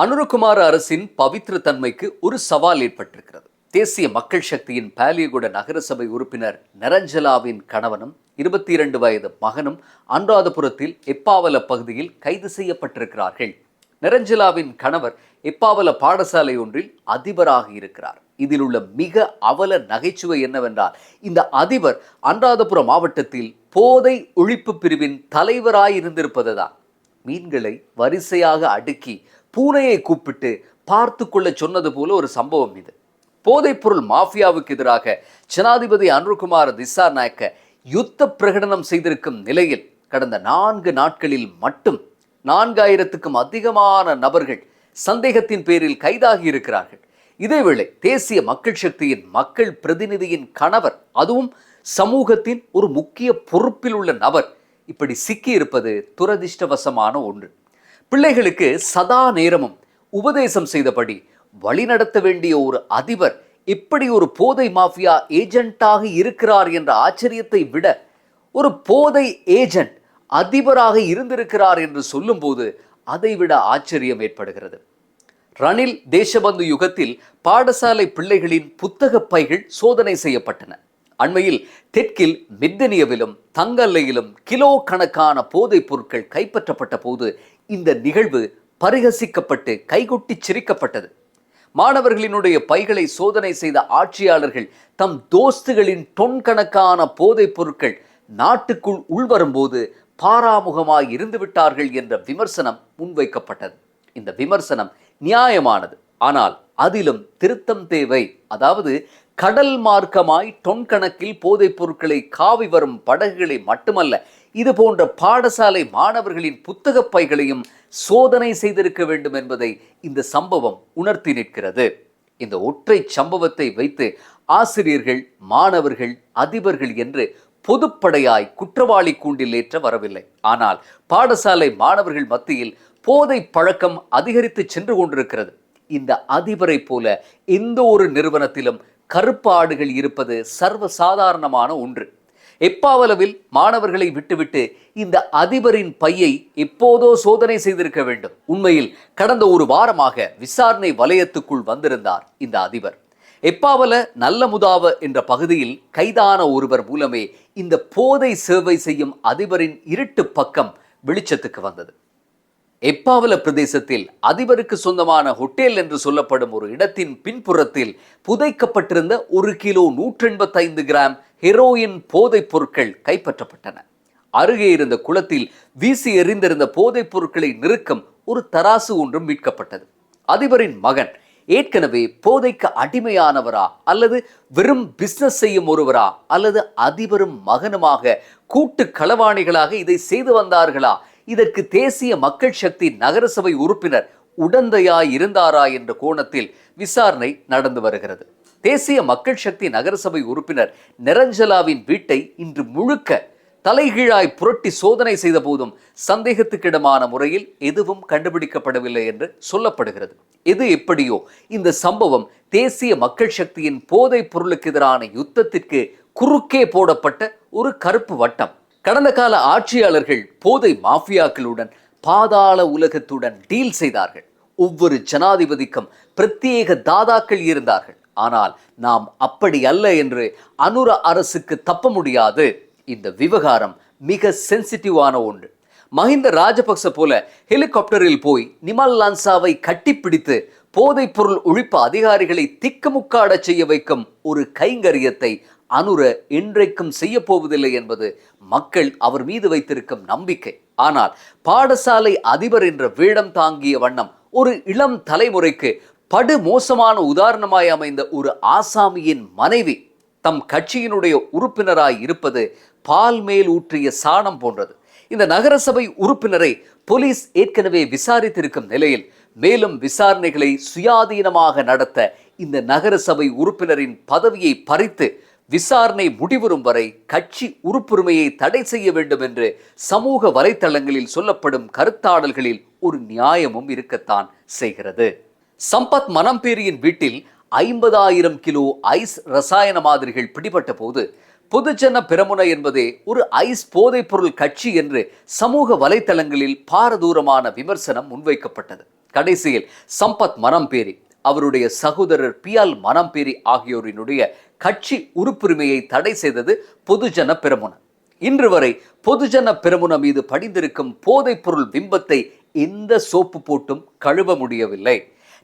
அனுரகுமார அரசின் பவித்திர தன்மைக்கு ஒரு சவால் ஏற்பட்டிருக்கிறது. தேசிய மக்கள் சக்தியின் பாலியகுட நகரசபை உறுப்பினர் நரஞ்சலாவின் கணவனும் இருபத்தி இரண்டு வயது மகனும் அனுராதபுரத்தில் எப்பாவல பகுதியில் கைது செய்யப்பட்டிருக்கிறார்கள். நிரஞ்சலாவின் கணவர் எப்பாவல பாடசாலை ஒன்றில் அதிபராக இருக்கிறார். இதில் உள்ள மிக அவல நகைச்சுவை என்னவென்றால் இந்த அதிபர் அனுராதபுரம் மாவட்டத்தில் போதை ஒழிப்பு பிரிவின் தலைவராயிருந்திருப்பதுதான் மீன்களை வரிசையாக அடுக்கி பூனையை கூப்பிட்டு பார்த்து கொள்ள சொன்னது போல ஒரு சம்பவம் இது. போதைப்பொருள் மாஃபியாவுக்கு எதிராக ஜனாதிபதி அனுர்குமார் திசா நாயக்க யுத்த பிரகடனம் செய்திருக்கும் நிலையில் கடந்த நான்கு நாட்களில் மட்டும் நான்காயிரத்துக்கும் அதிகமான நபர்கள் சந்தேகத்தின் பேரில் கைதாகி இருக்கிறார்கள். இதேவேளை தேசிய மக்கள் சக்தியின் மக்கள் பிரதிநிதியின் கணவர் அதுவும் சமூகத்தின் ஒரு முக்கிய பொறுப்பில் உள்ள நபர் இப்படி சிக்கியிருப்பது துரதிர்ஷ்டவசமான ஒன்று. பிள்ளைகளுக்கு சதா நேரமும் உபதேசம் செய்தபடி வழிநடத்த வேண்டிய ஒரு அதிபர் இப்படி ஒரு போதை மாஃபியா ஏஜென்ட்டாக இருக்கிறார் என்ற ஆச்சரியத்தை விட ஒரு போதை ஏஜென்ட் அதிபராக இருந்திருக்கிறார் என்று சொல்லும்போது அதைவிட ஆச்சரியம் ஏற்படுகிறது. ரணில் தேசபந்து யுகத்தில் பாடசாலை பிள்ளைகளின் புத்தக பைகள் சோதனை செய்யப்பட்டன. அண்மையில் தெற்கில் மித்தனியவிலும் தங்கல்லையிலும் கிலோ கணக்கான போதைப் பொருட்கள் கைப்பற்றப்பட்ட போது இந்த நிகழ்வு பரிகசிக்கப்பட்டு கைகொட்டி சிரிக்கப்பட்டது. மாணவர்களினுடைய பைகளை சோதனை செய்த ஆட்சியாளர்கள் தம் தோஸ்துகளின் டொன் கணக்கான போதைப் பொருட்கள் நாட்டுக்குள் உள்வரும்போது பாராமுகமாய் இருந்து விட்டார்கள் என்ற விமர்சனம் முன்வைக்கப்பட்டது. இந்த விமர்சனம் நியாயமானது. ஆனால் அதிலும் திருத்தம் தேவை. அதாவது கடல் மார்க்கமாய் டொன் கணக்கில் போதைப் பொருட்களை காவி வரும் படகுகளை மட்டுமல்ல இது போன்ற பாடசாலை மாணவர்களின் புத்தக பைகளையும் சோதனை செய்திருக்க வேண்டும் என்பதை இந்த சம்பவம் உணர்த்தி நிற்கிறது. இந்த ஒற்றை சம்பவத்தை வைத்து ஆசிரியர்கள் மாணவர்கள் அதிபர்கள் என்று பொதுப்படையாய் குற்றவாளி கூண்டில் ஏற்ற வரவில்லை. ஆனால் பாடசாலை மாணவர்கள் மத்தியில் போதை பழக்கம் அதிகரித்து சென்று கொண்டிருக்கிறது. இந்த அதிபரை போல எந்த ஒரு நிறுவனத்திலும் கருப்பாடுகள் இருப்பது சர்வ சாதாரணமான ஒன்று. எப்பாவளவில் மாணவர்களை விட்டுவிட்டு இந்த அதிபரின் பையை எப்போதோ சோதனை செய்திருக்க வேண்டும். உண்மையில் கடந்த ஒரு வாரமாக விசாரணை வலயத்துக்குள் வந்திருந்தார் இந்த அதிபர். எப்பாவல நல்ல முதாவ என்ற பகுதியில் கைதான ஒருவர் மூலமே இந்த போதை சேவை செய்யும் அதிபரின் இருட்டு பக்கம் வெளிச்சத்துக்கு வந்தது. எப்பாவல பிரதேசத்தில் அதிபருக்கு சொந்தமான ஹோட்டல் என்று சொல்லப்படும் ஒரு இடத்தின் பின்புறத்தில் புதைக்கப்பட்டிருந்த ஒரு கிலோ நூற்றெண்பத்தைந்து கிராம் ஹெரோயின் போதைப் பொருட்கள் கைப்பற்றப்பட்டன. அருகே இருந்த குளத்தில் வீசி எறிந்திருந்த போதைப் பொருட்களை நிறுக்கம் ஒரு தராசு ஒன்றும் மீட்கப்பட்டது. அதிபரின் மகன் ஏற்கனவே போதைக்கு அடிமையானவரா அல்லது வெறும் பிசினஸ் செய்யும் ஒருவரா அல்லது அதிபரும் மகனுமாக கூட்டு களவாணிகளாக இதை செய்து வந்தார்களா இதற்கு தேசிய மக்கள் சக்தி நகரசபை உறுப்பினர் உடந்தையா இருந்தாரா என்ற கோணத்தில் விசாரணை நடந்து வருகிறது. தேசிய மக்கள் சக்தி நகரசபை உறுப்பினர் நிரஞ்சலாவின் வீட்டை இன்று முழுக்க தலைகீழாய் புரட்டி சோதனை செய்த போதும் சந்தேகத்துக்கிடமான முறையில் எதுவும் கண்டுபிடிக்கப்படவில்லை என்று சொல்லப்படுகிறது. எது எப்படியோ இந்த சம்பவம் தேசிய மக்கள் சக்தியின் போதைப் பொருளுக்கு எதிரான யுத்தத்திற்கு குறுக்கே போடப்பட்ட ஒரு கருப்பு வட்டம். கடந்த கால ஆட்சியாளர்கள் போதை மாஃபியாக்களுடன் பாதாள உலகத்துடன் டீல் செய்தார்கள். ஒவ்வொரு ஜனாதிபதிக்கும் பிரத்யேக தாதாக்கள் இருந்தார்கள். ஆனால் நாம் அப்படி அல்ல என்று அனுர அரசுக்கு தப்ப முடியாது. இந்த விவகாரம் மிக சென்சிட்டிவான ஒன்று. மஹிந்த ராஜபக்ச போல ஹெலிகாப்டரில் போய் நிமல் லான்சாவை கட்டிப்பிடித்து போதைப் பொருள் ஒழிப்பு அதிகாரிகளை திக்குமுக்காடச் செய்ய வைக்கும் ஒரு கைங்கரியத்தை அனுர என்றைக்கும் செய்ய போவதில்லை என்பது மக்கள் அவர் மீது வைத்திருக்கும் நம்பிக்கை. ஆனால் பாடசாலை அதிபர் என்ற வேடம் தாங்கிய வண்ணம் ஒரு இளம் தலைமுறைக்கு படு மோசமான உதாரணமாய் அமைந்த ஒரு ஆசாமியின் மனைவி தம் கட்சியினுடைய உறுப்பினராய் இருப்பது பால் மேல் ஊற்றிய சாணம் போன்றது. இந்த நகரசபை உறுப்பினரை போலீஸ் ஏற்கனவே விசாரித்திருக்கும் நிலையில் மேலும் விசாரணைகளை சுயாதீனமாக நடத்த இந்த நகரசபை உறுப்பினரின் பதவியை பறித்து விசாரணை முடிவரும் வரை கட்சி உறுப்புரிமையை தடை செய்ய வேண்டும் என்று சமூக வலைத்தளங்களில் சொல்லப்படும் கருத்தாடல்களில் ஒரு நியாயமும் இருக்கத்தான் செய்கிறது. சம்பத் மனம்பேரியின் வீட்டில் ஐம்பதாயிரம் கிலோ ஐஸ் ரசாயன மாதிரிகள் பிடிபட்ட போது பொதுஜன பெரமுன என்பதே ஒரு ஐஸ் போதைப்பொருள் கட்சி என்று சமூக வலைத்தளங்களில் பாரதூரமான விமர்சனம் முன்வைக்கப்பட்டது. கடைசியில் சம்பத் மனம்பேரி அவருடைய சகோதரர் பியால் மனம்பேரி ஆகியோரினுடைய கட்சி உறுப்புரிமையை தடை செய்தது பொதுஜன பெரமுன இன்று வரை பொதுஜன பெருமுனம் மீது படிந்திருக்கும் போதைப் பொருள் பிம்பத்தை எந்த சோப்பு போட்டும் கழுவ முடியவில்லை.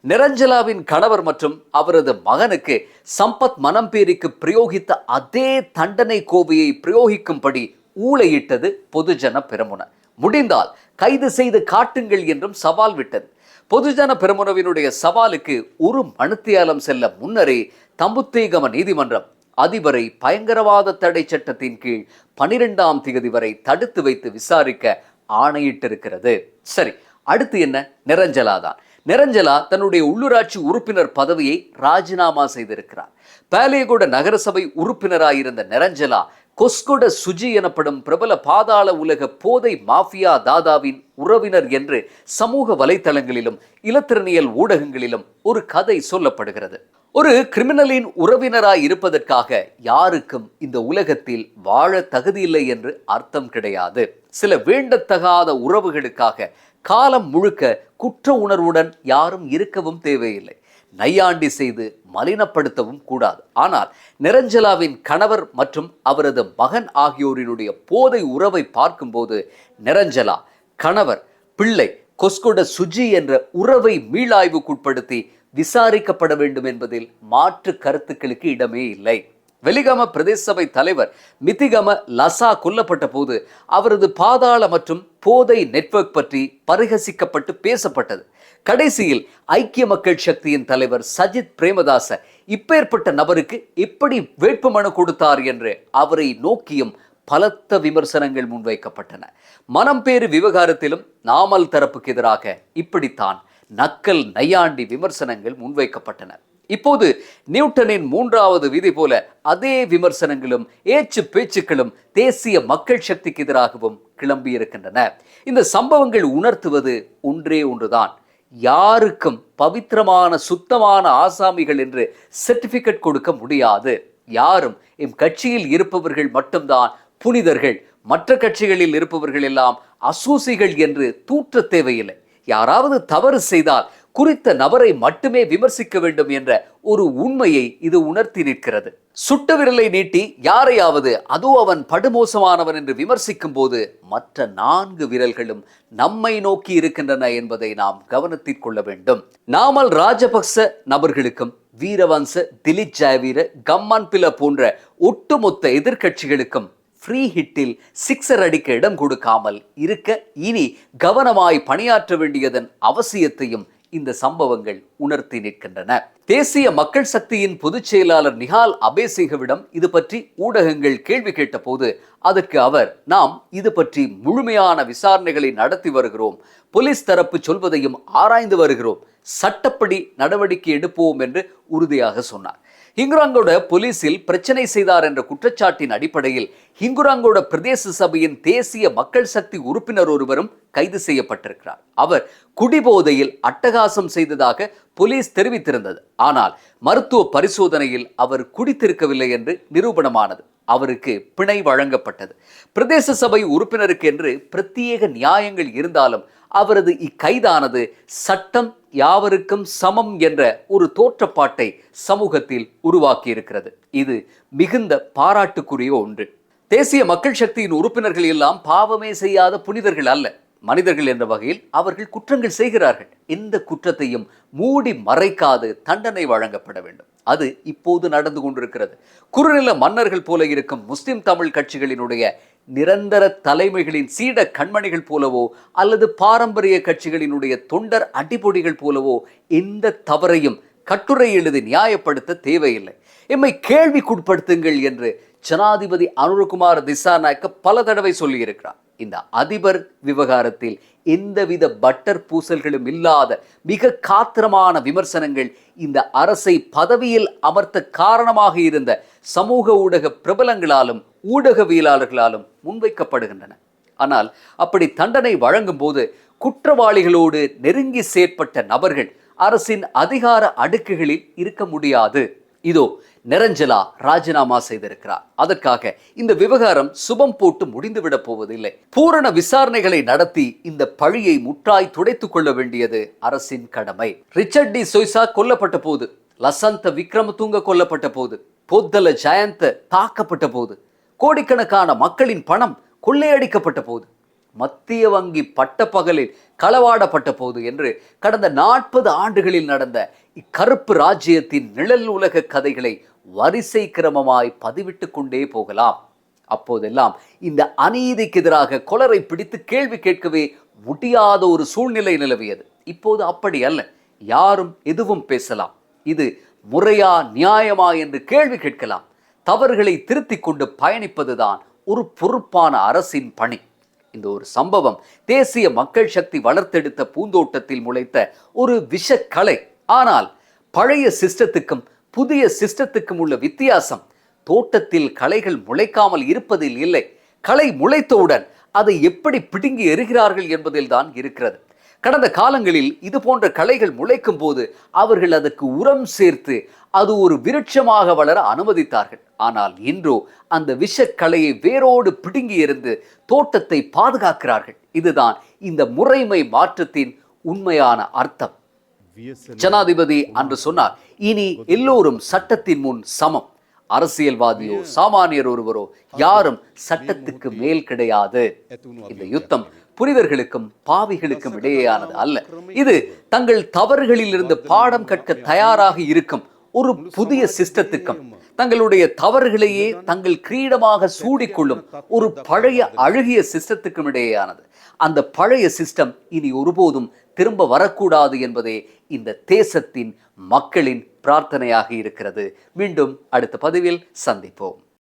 நிரஞ்சலாவின் கணவர் மற்றும் அவரது மகனுக்கு சம்பத் மனம்பேரிக்கு பிரயோகித்த அதே தண்டனை கோவையை பிரயோகிக்கும்படி ஊழையிட்டது பொதுஜன பெருமுன முடிந்தால் கைது செய்து காட்டுங்கள் என்றும் சவால் விட்டது. பொதுஜன பெருமுனவினுடைய சவாலுக்கு ஒரு மனுத்தியாலம் செல்ல முன்னரே தம்புத்தேகம நீதிமன்றம் அதிபரை பயங்கரவாத தடை சட்டத்தின் கீழ் பனிரெண்டாம் திகதி வரை தடுத்து வைத்து விசாரிக்க ஆணையிட்டிருக்கிறது. சரி அடுத்து என்ன? நிரஞ்சலா தான். நிரஞ்சலா தன்னுடைய உள்ளூராட்சி உறுப்பினர் பதவியை ராஜினாமா செய்திருக்கிறார். பாலேகோட நகரசபை உறுப்பினராயிருந்த நிரஞ்சலா கொஸ்கொட சுஜி எனப்படும் பிரபல பாதாள உலக போதை மாஃபியா தாதாவின் உறவினர் என்று சமூக வலைத்தளங்களிலும் இலத்திரனியல் ஊடகங்களிலும் ஒரு கதை சொல்லப்படுகிறது. ஒரு கிரிமினலின் உறவினராய் இருப்பதற்காக யாருக்கும் இந்த உலகத்தில் வாழ தகுதியில்லை என்று அர்த்தம் கிடையாது. சில வேண்டத்தகாத உறவுகளுக்காக காலம் முழுக்க குற்ற உணர்வுடன் யாரும் இருக்கவும் தேவையில்லை. நையாண்டி செய்து மலினப்படுத்தவும் கூடாது. ஆனால் நிரஞ்சலாவின் கணவர் மற்றும் அவரது மகன் ஆகியோரினுடைய போதை உறவை பார்க்கும்போது நிரஞ்சலா கணவர் பிள்ளை கொஸ்கொட சுஜி என்ற உறவை மீளாய்வுக்குட்படுத்தி விசாரிக்கப்பட வேண்டும் என்பதில் மாற்று கருத்துக்களுக்கு இடமே இல்லை. வெலிகம பிரதேச சபை தலைவர் மிதிகம லசா கொல்லப்பட்ட போது அவரது பாதாள மற்றும் போதை நெட்வொர்க் பற்றி பரிகசிக்கப்பட்டு பேசப்பட்டது. கடைசியில் ஐக்கிய மக்கள் சக்தியின் தலைவர் சஜித் பிரேமதாச இப்பேற்பட்ட நபருக்கு எப்படி வேட்புமனு கொடுத்தார் என்று அவரை நோக்கியும் பலத்த விமர்சனங்கள் முன்வைக்கப்பட்டன. மனம் பேறு விவகாரத்திலும் நாமல் தரப்புக்கு எதிராக இப்படித்தான் நக்கல் நையாண்டி விமர்சனங்கள் முன்வைக்கப்பட்டன. இப்போது நியூட்டனின் மூன்றாவது விதி போல அதே விமர்சனங்களும் ஏச்சு பேச்சுக்களும் தேசிய மக்கள் சக்திக்கு எதிராகவும் கிளம்பியிருக்கின்றன இந்த சம்பவங்கள் உணர்த்துவது ஒன்றே ஒன்றுதான். யாருக்கும் பவித்திரமான சுத்தமான ஆசாமிகள் என்று சர்டிபிகேட் கொடுக்க முடியாது. யாரும் எம் கட்சியில் இருப்பவர்கள் மட்டும்தான் புனிதர்கள். மற்ற கட்சிகளில் இருப்பவர்கள் எல்லாம் அசூசிகள் என்று தூற்ற தேவையில்லை. யாராவது தவறு செய்தால் குறித்த நபரை மட்டுமே விமர்சிக்க வேண்டும் என்ற ஒரு உண்மையை இது உணர்த்தி நிற்கிறது. சுட்ட விரலை நீட்டி யாரையாவது அதோ அவன் படுமோசமானவன் என்று விமர்சிக்கும் போது மற்ற நான்கு விரல்களும் நம்மை நோக்கி இருக்கின்றன என்பதை நாம் கவனத்தில் கொள்ள வேண்டும். நாமல் ராஜபக்ச நபர்களுக்கும் வீரவன்ச திலித் ஜாவீர கம்மான் பில போன்ற ஒட்டுமொத்த எதிர்க்கட்சிகளுக்கும் ஃப்ரீ ஹிட்டில் சிக்ஸர் அடிக்க இடம் கொடுக்காமல் இருக்க இனி கவனமாய் பணியாற்ற வேண்டியதன் அவசியத்தையும் இந்த சம்பவங்கள் உணர்த்தி நிற்கின்றன. தேசிய மக்கள் சக்தியின் பொதுச் செயலாளர் நிஹால் அபேசிகவிடம் இது பற்றி ஊடகங்கள் கேள்வி கேட்டபோது அதற்கு அவர் நாம் இது பற்றி முழுமையான விசாரணைகளை நடத்தி வருகிறோம். போலீஸ் தரப்பு சொல்வதையும் ஆராய்ந்து வருகிறோம். சட்டப்படி நடவடிக்கை எடுப்போம் என்று உறுதியாக சொன்னார். ஹிங்குராங்கோட போலீசில் பிரச்சனை செய்தார் என்ற குற்றச்சாட்டின் அடிப்படையில் ஹிங்குராங்கோட பிரதேச சபையின் தேசிய மக்கள் சக்தி உறுப்பினர் ஒருவரும் கைது செய்யப்பட்டிருக்கிறார். அவர் குடிபோதையில் அட்டகாசம் செய்ததாக போலீஸ் தெரிவித்திருந்தது. ஆனால் மருத்துவ பரிசோதனையில் அவர் குடித்திருக்கவில்லை என்று நிரூபணமானது. அவருக்கு பிணை வழங்கப்பட்டது. பிரதேச சபை உறுப்பினருக்கு என்று பிரத்யேக நியாயங்கள் இருந்தாலும் அவரது இக்கைதானது சட்டம் யாவருக்கும் சமம் என்ற ஒரு தோற்றப்பாட்டை சமூகத்தில் உருவாக்கி இருக்கிறது இது மிகுந்த பாராட்டுக்குரிய ஒன்று. தேசிய மக்கள் சக்தியின் உறுப்பினர்கள் எல்லாம் பாவமே செய்யாத புனிதர்கள் அல்ல. மனிதர்கள் என்ற வகையில் அவர்கள் குற்றங்கள் செய்கிறார்கள். எந்த குற்றத்தையும் மூடி மறைக்காது தண்டனை வழங்கப்பட வேண்டும். அது இப்போது நடந்து கொண்டிருக்கிறது. குறுநில மன்னர்கள் போல இருக்கும் முஸ்லிம் தமிழ் கட்சிகளினுடைய நிரந்தர தலைமைகளின் சீட கண்மணிகள் போலவோ அல்லது பாரம்பரிய கட்சிகளினுடைய தொண்டர் அடிப்பொடிகள் போலவோ எந்த தவறையும் கட்டுரை எழுதி நியாயப்படுத்த தேவையில்லை. எம்மை கேள்விக்குட்படுத்துங்கள் என்று ஜனாதிபதி அனுரகுமார் திசாநாயக்க பல தடவை சொல்லியிருக்கிறார். இந்த அதிபர் விவகாரத்தில் எந்தவித பட்டர் பூசல்களும் இல்லாத மிக காத்திரமான விமர்சனங்கள் இந்த அரசை பதவியில் அமர்த்த காரணமாக இருந்த சமூக ஊடக பிரபலங்களாலும் ஊடகவியலாளர்களாலும் முன்வைக்கப்படுகின்றன. ஆனால் அப்படி தண்டனை வழங்கும் போது குற்றவாளிகளோடு நெருங்கி செயற்பட்ட நபர்கள் அரசின் அதிகார அடுக்குகளில் இருக்க முடியாது. இதோ நிரஞ்சலா ராஜினாமா செய்திருக்கிறார். அதற்காக இந்த விவகாரம் சுபம் போட்டு முடிந்துவிடப் போவதில்லை. பூரண விசாரணைகளை நடத்தி இந்த பழியை முற்றாய் துடைத்துக் கொள்ள வேண்டியது அரசின் கடமை. ரிச்சர்ட் டி சொய்சா கொல்லப்பட்ட போது லசந்த விக்ரமதுங்க கொல்லப்பட்ட போது பொத்தல ஜெயந்த தாக்கப்பட்ட போது கோடிக்கணக்கான மக்களின் பணம் கொள்ளையடிக்கப்பட்ட போது மத்திய வங்கி பட்டப்பகலில் களவாடப்பட்ட போது என்று கடந்த நாற்பது ஆண்டுகளில் நடந்த இக்கருப்பு ராஜ்யத்தின் நிழல் உலக கதைகளை வரிசை கிரமமாய் பதிவிட்டு கொண்டே போகலாம். அப்போதெல்லாம் இந்த அநீதிக்கு எதிராக கொலரை பிடித்து கேள்வி கேட்கவே முடியாத ஒரு சூழ்நிலை நிலவியது. இப்போது அப்படி அல்ல. யாரும் எதுவும் பேசலாம். இது முறையா நியாயமா என்று கேள்வி கேட்கலாம். தவறுகளை திருத்தி கொண்டு பயணிப்பதுதான் ஒரு பொறுப்பான அரசின் பணி. இந்த ஒரு சம்பவம் தேசிய மக்கள் சக்தி வளர்த்தெடுத்த பூந்தோட்டத்தில் முளைத்த ஒரு விஷக்கலை. ஆனால் பழைய சிஸ்டத்துக்கும் புதிய சிஸ்டத்துக்கும் உள்ள வித்தியாசம் தோட்டத்தில் களைகள் முளைக்காமல் இருப்பதில் இல்லை. களை முளைத்தவுடன் அதை எப்படி பிடுங்கி எறிகிறார்கள் என்பதில் தான் இருக்கிறது. கடந்த காலங்களில் இது போன்ற களைகள் முளைக்கும் போது அவர்கள் அதற்கு உரம் சேர்த்து அது ஒரு விருட்சமாக வளர அனுமதித்தார்கள். ஆனால் இன்றோ அந்த விஷக்கலையை வேரோடு பிடுங்கி எறிந்து தோட்டத்தை பாதுகாக்கிறார்கள். இதுதான் இந்த முறைமை மாற்றத்தின் உண்மையான அர்த்தம். ஜனாதிபதி அன்று சொன்னார் இனி எல்லோரும் சட்டத்தின் முன் சமம். அரசியல்வாதியோ சாமானியர் ஒருவரோ யாரும் சட்டத்துக்கு மேல் கிடையாது. இந்த யுத்தம் புனிதர்களுக்கும் பாவிகளுக்கும் இடையேயானது அல்ல. இது தங்கள் தவறுகளில் இருந்து பாடம் கற்க தயாராக இருக்கும். ஒரு புதிய சிஸ்டத்துக்கும் தங்களுடைய தவறுகளையே தங்கள் கிரீடமாக சூடிக்கொள்ளும் ஒரு பழைய அழுகிய சிஸ்டத்துக்கும் இடையேயானது. அந்த பழைய சிஸ்டம் இனி ஒருபோதும் திரும்ப வரக்கூடாது என்பதே இந்த தேசத்தின் மக்களின் பிரார்த்தனையாக இருக்கிறது. மீண்டும் அடுத்த பதிவில் சந்திப்போம்.